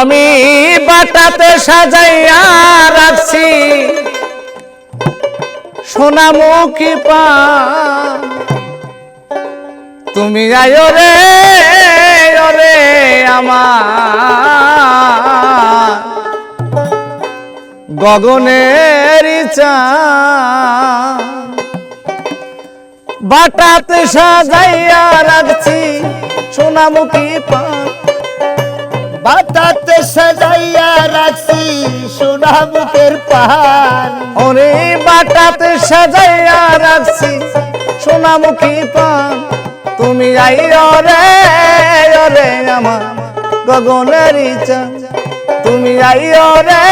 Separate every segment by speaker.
Speaker 1: আমি বাটাতে সাজাইয়া রাখছি। সোনামুখী পা। তুমি আয়ো রে ওরে আমার। গগনের চাঁদ বাটাতে সাজাইয়া রাখছি সোনামুখী পা।
Speaker 2: বাতাতে সাজাইয়া রাখছি সোনা মুখের পান
Speaker 1: ওরে বাটাতে সাজাইয়া রাখছি সোনামুখী পান। তুমি আইও রে ওরে আমার গগনের চাঁদ তুমি আইও রে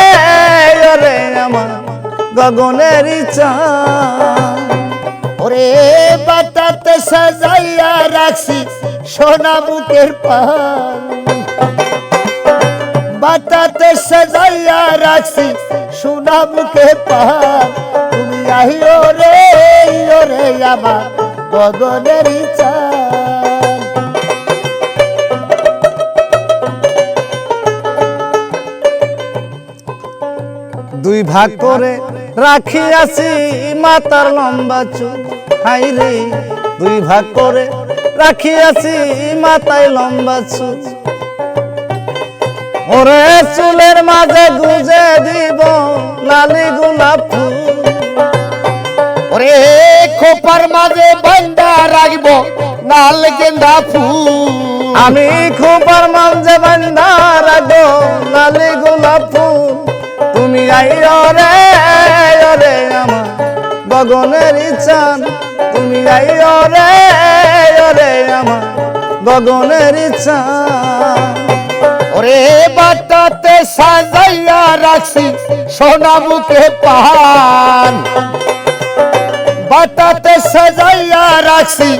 Speaker 1: ওরে আমার গগনের চাঁদ
Speaker 2: ওরে বাতাতে সাজাইয়া রাখছি সোনা মুখের পান বাতাতে সাজাইয়া রাখছি। সোনা মুখে পান তুমি আহিও রে ওরে আমার গগনের চান
Speaker 1: দুই ভাগ করে রাখিয়াছি মাতার লম্বা চুল। হাই রে, দুই ভাগ করে রাখিয়াছি মাথায় লম্বা চুল। ওরে চুলের মাঝে গুজে দিব লালি গোলাপ ফুল।
Speaker 2: ওরে খোপার মাঝে বান্দা রাখব নাল গেন্দা ফুল।
Speaker 1: আমি খুবার মাঝে বান্ধা রাখব লালি গোলাপ ফুল। তুমি আইও রে রে আমার গগনের চান তুমি আইও রে রে আমার গগনের
Speaker 2: বাটাতে সাজাইয়া রাখছি সোনা মুখে পান বাটাতে সাজাইয়া রাখছি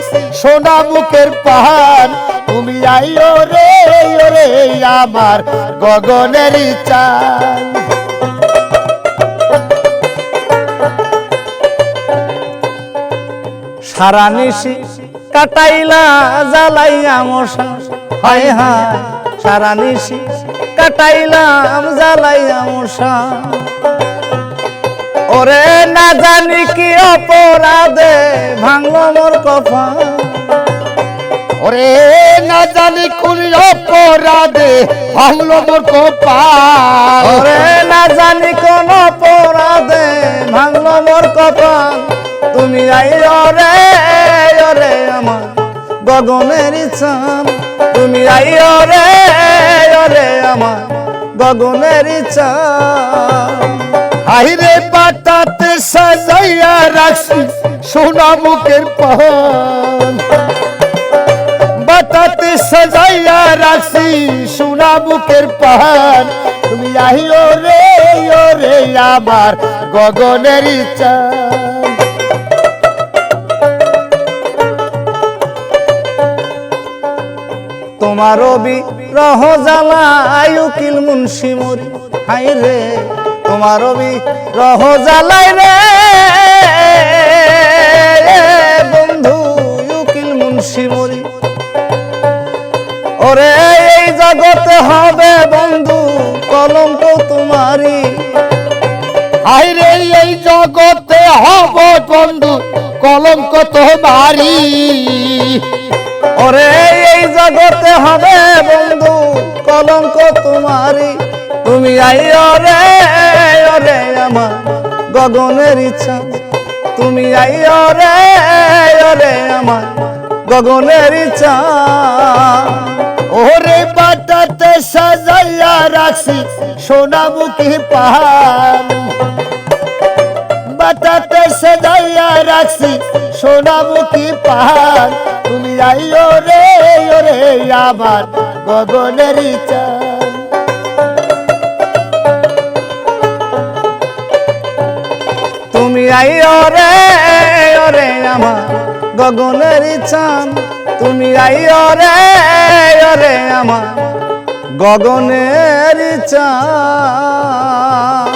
Speaker 2: সোনা মুখের পান তুমি আইও রে ওরে আমার গগনের চান
Speaker 1: সারা নিশি কাটাইলা, জ্বালাইয়া মশা। হায় হায়, সারা নিশি কাটাইলাম জ্বালাইয়া মশা ওরে না জানি কি অপরাধে ভাঙলো মোর কফা।
Speaker 2: ওরে না জানি কোন অপরাধে ভাঙলো মোর কপাল
Speaker 1: ওরে না জানি কোন অপরাধে ভাঙলো মোর কপাল তুমি আইও রে ওরে আমার গগনের চান তুমি আইও রে ওরে আমার গগনের
Speaker 2: আহিরে পাতাতে সাজাইয়া রাখছি সোনা মুখের পান সাজাইয়া রাখছি সোনা মুখের পান তুমি আহিও রে ও রে আমার গগনের চান
Speaker 1: তোমার রবি রহ জ্বালাই উকিল মুন্সি মরি হাই রে, তোমার রবি রহ রে। বন্ধু, উকিল মুন্সি মরি ওরে, এই জগতে হবে বন্ধু, কলঙ্ক তোমারি
Speaker 2: আইরে এই জগতে হব বন্ধু, কলঙ্ক তোমারি
Speaker 1: ওরে, এই জগতে হবে তোমারি তুমি আইও রে ওরে আমার গগনের ইচ্ছা। তুমি আইও রে ওরে আমার গগনের ইচ্ছা।
Speaker 2: ওরে বাটাতে সাজাইয়া রাখছি সোনামুখী পাহাড়। বাটাতে সাজাইয়া রাখছি সোনামুখী পাহাড়। তুমি আইও রে ওরে আমার গগনের চান
Speaker 1: তুমি আই ওরে ওরে আমার গগনের চান তুমি আই ওরে ওরে আমার গগনের চান